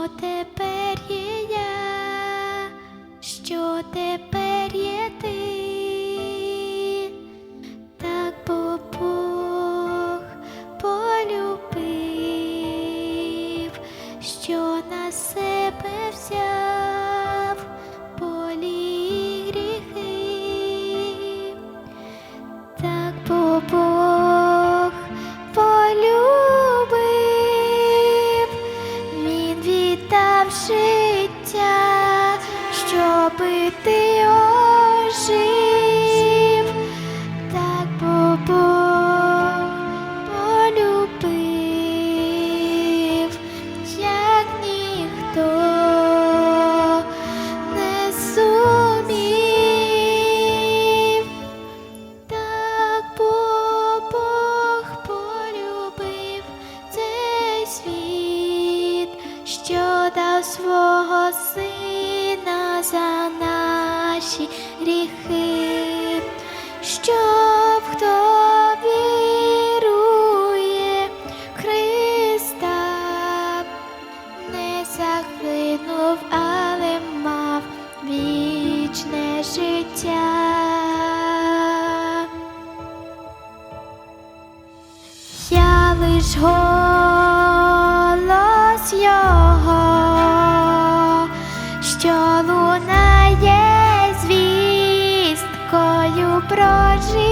Що тепер є я, що тепер є ти, так бо Бог полюбив, що на себе взяв. Ожив, так бо Бог полюбив, як ніхто не сумів. Так бо Бог полюбив цей світ, що дав свого сина за наші гріхи, щоб хто вірує Христа, не захлинув, але мав вічне життя. Я лиш голос його. Що прожив.